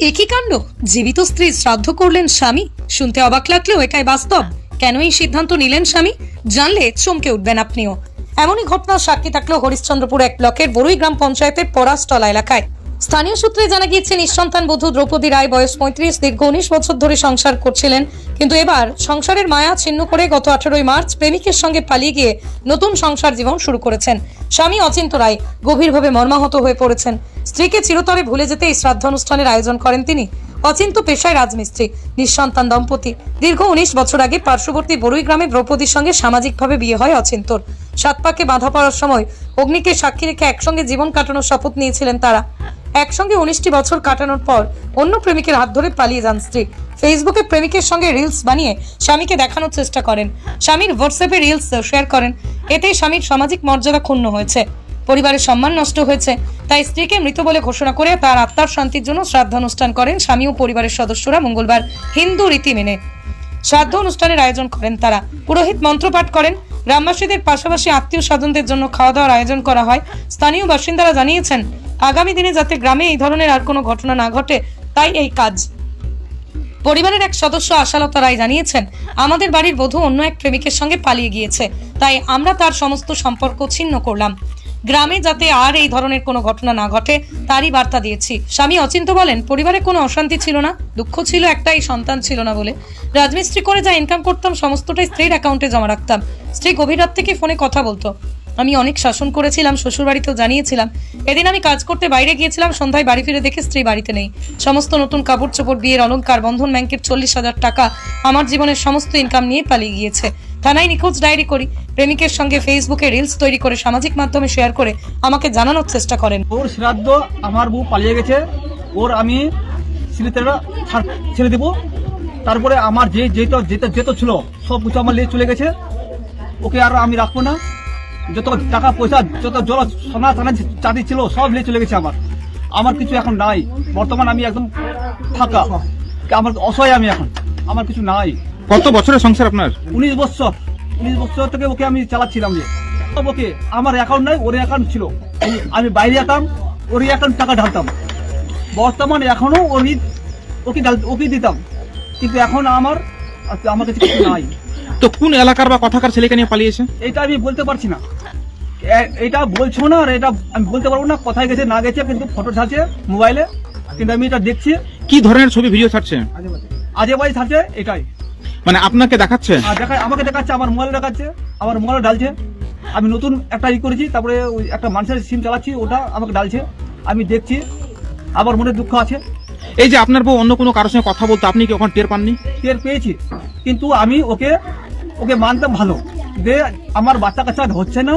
একই কাণ্ড? জীবিত স্ত্রী শ্রাদ্ধ করলেন স্বামী। শুনতে অবাক লাগলেও একাই বাস্তব। কেন এই সিদ্ধান্ত নিলেন স্বামী? জানলে চমকে উঠবেন আপনিও। এমনই ঘটনার সাক্ষী থাকল হরিশ্চন্দ্রপুর এক ব্লকের বড়ুই গ্রাম পঞ্চায়েতের পরাশতলা এলাকায়। স্থানীয় সূত্রে জানা গিয়েছে, নিঃসন্তান বধূ দ্রৌপদী রায় বয়স পঁয়ত্রিশ দীর্ঘ উনিশ বছর ধরে সংসার করছিলেন। কিন্তু এবার সংসারের মায়া ছিন্ন করে গত আঠারোই মার্চ প্রেমিকের সঙ্গে পালিয়ে গিয়ে নতুন সংসার জীবন শুরু করেছেন। স্বামী অচিন্ত রায় গভীরভাবে মর্মাহত হয়ে পড়েছেন। স্ত্রীকে চিরতরে ভুলে যেতে এই শ্রাদ্ধানুষ্ঠানের আয়োজন করেন তিনি। অচিন্ত পেশায় রাজমিস্ত্রি, নিঃসন্তান দম্পতি। দীর্ঘ উনিশ বছর আগে পার্শ্ববর্তী বড়ুই গ্রামে দ্রৌপদীর সঙ্গে সামাজিকভাবে বিয়ে হয় অচিন্তর। সাত পাকে বাঁধা পড়ার সময় অগ্নিকে সাক্ষী রেখে একসঙ্গে জীবন কাটানোর শপথ নিয়েছিলেন তারা। একসঙ্গে উনিশটি বছর কাটানোর পর অন্য প্রেমিকের হাত ধরে পালিয়ে যান স্ত্রী। ফেসবুকে প্রেমিকের সঙ্গে রিলস বানিয়ে স্বামীকে দেখানোর চেষ্টা করেন। স্বামীর হোয়াটসঅ্যাপে রিলস শেয়ার করেন। এতে স্বামীর সামাজিক মর্যাদা ক্ষুণ্ণ হয়েছে। পরিবারের সম্মান নষ্ট হয়েছে। তাই স্ত্রীকে মৃত বলে ঘোষণা করে তার আত্মার শান্তির জন্য শ্রাদ্ধানুষ্ঠান করেন স্বামী ও পরিবারের সদস্যরা মঙ্গলবার হিন্দু রীতি মেনে। শ্রাদ্ধ অনুষ্ঠানের আয়োজন করেন তারা। পুরোহিত মন্ত্রপাঠ করেন। গ্রামবাসীদের পাশাপাশি আত্মীয় স্বজনদের জন্য খাওয়া দাওয়ার আয়োজন করা হয়। স্থানীয় বাসিন্দারা জানিয়েছেন আগামী দিনে যাতে গ্রামে এই ধরনের আর কোনো ঘটনা না ঘটে, তাই এই কাজ। পরিবারের এক সদস্য আশালতা রায় জানিয়েছেন, আমাদের বাড়ির বধূ অন্য এক প্রেমিকের সঙ্গে পালিয়ে গিয়েছে, তাই আমরা তার সমস্ত সম্পর্ক ছিন্ন করলাম। গ্রামে যাতে আর এই ধরনের কোনো ঘটনা না ঘটে, তারই বার্তা দিয়েছি। স্বামী অচিন্ত বলেন, পরিবারে কোনো অশান্তি ছিল না, দুঃখ ছিল একটাই, সন্তান ছিল না বলে। রাজমিস্ত্রি করে যা ইনকাম করতাম, সমস্তটাই স্ত্রীর অ্যাকাউন্টে জমা রাখতাম। স্ত্রী গভীর রাত থেকে ফোনে কথা বলতো। আমি অনেক শাসন করেছিলাম, শ্বশুরবাড়িতেও জানিয়েছিলাম। এদিন আমি কাজ করতে বাইরে গিয়েছিলাম, সন্ধ্যায় বাড়ি ফিরে দেখে স্ত্রী বাড়িতে নেই। সমস্ত নতুন কাপড় চোপড় বিয়ের অলংকার, বন্ধন ব্যাংকের চল্লিশ হাজার টাকা আমার জীবনের সমস্ত ইনকাম নিয়ে পালিয়ে গিয়েছে। থানায় নিখোঁজ ডায়েরি করি। প্রেমিকের সঙ্গে ফেসবুকে রিলস তৈরি করে সামাজিক মাধ্যমে শেয়ার করে আমাকে জানানোর চেষ্টা করেন। ওর শ্রাদ্ধ আমার বউ পালিয়ে গেছে। ওর আমি ছেড়ে দেবো। তারপরে আমার যে যেটা যেটা ছিল, সব কিছু আমার নিয়ে চলে গেছে। ওকে আর আমি রাখব না। যত টাকা পয়সা যত জল সোনা টানা চাঁদি ছিল সব নিয়ে চলে গেছে আমার। আমার কিছু এখন নাই। বর্তমান আমি একদম ফাঁকা। আমার অসহায় আমি এখন। আমার কিছু নাই। কত বছরের সংসার আপনার? উনিশ বছর। উনিশ বছর থেকে ওকে আমি চালাচ্ছিলাম যে। ওকে আমার অ্যাকাউন্ট নাই ওর অ্যাকাউন্ট ছিল। আমি বাইরে যেতাম ওর অ্যাকাউন্ট টাকা ঢালতাম। বর্তমান এখনও ওরই ওকে ওকে দিতাম। কিন্তু এখন আমার আমার কাছে কিছু নাই। তো কোন এলাকার বা কথাকার ছেলেকে নিয়ে পালিয়েছে? এটা আমি বলতে পারছি না। এটা বলছো না আর এটা আমি বলতে পারব না কোথায় গেছে না গেছে কিন্তু ফটো ছাড়ছে মোবাইলে কিন্তু আমি এটা দেখছি। কি ধরনের ছবি ভিডিও ছাড়ছে? আজে বাজে ছাড়ছে এটাই। মানে আপনাকে দেখাচ্ছে? দেখায় আমাকে দেখাচ্ছে আমার মোবাইল দেখাচ্ছে আমার মোবাইল ডালছে আমি নতুন একটা ই করেছি তারপরে ওই একটা মানুষের সিম চালাচ্ছি ওটা আমাকে ডালছে আমি দেখছি আবার মনে দুঃখ আছে। এই যে আপনার বউ অন্য কোনো কারোর সঙ্গে কথা বলতো আপনি কি ওখানে টের পাননি? টের পেয়েছি কিন্তু আমি ওকে ওকে মানতাম ভালো। যে আমার বাচ্চা কাচ্চা হচ্ছে না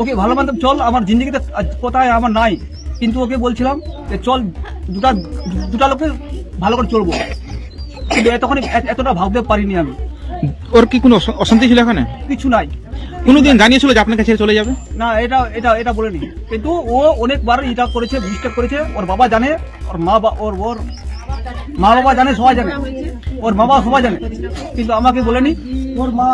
ওকে ভালো মানতাম চল আমার জিন্দগিতে কোথায় আমার নাই। কিন্তু ওকে বলছিলাম যে চল দুটা দুটা লোকে ভালো করে চলবো। কিন্তু তখন এতটা ভাবতে পারিনি আমি। ওর কি কোনো অশান্তি ছিল এখানে? কিছু নাই। কোনোদিন জানিয়েছিল যে আপনাকে ছেড়ে চলে যাবে? না এটা এটা এটা বলেনি। কিন্তু ও অনেকবার এটা করেছে মিস্টেক করেছে। ওর বাবা জানে ওর মা বা ওর ওর মা বাবা জানে, সবাই জানে। ওর মা বাবা সবাই জানে। কিন্তু আমাকে বলেনি, ওর মা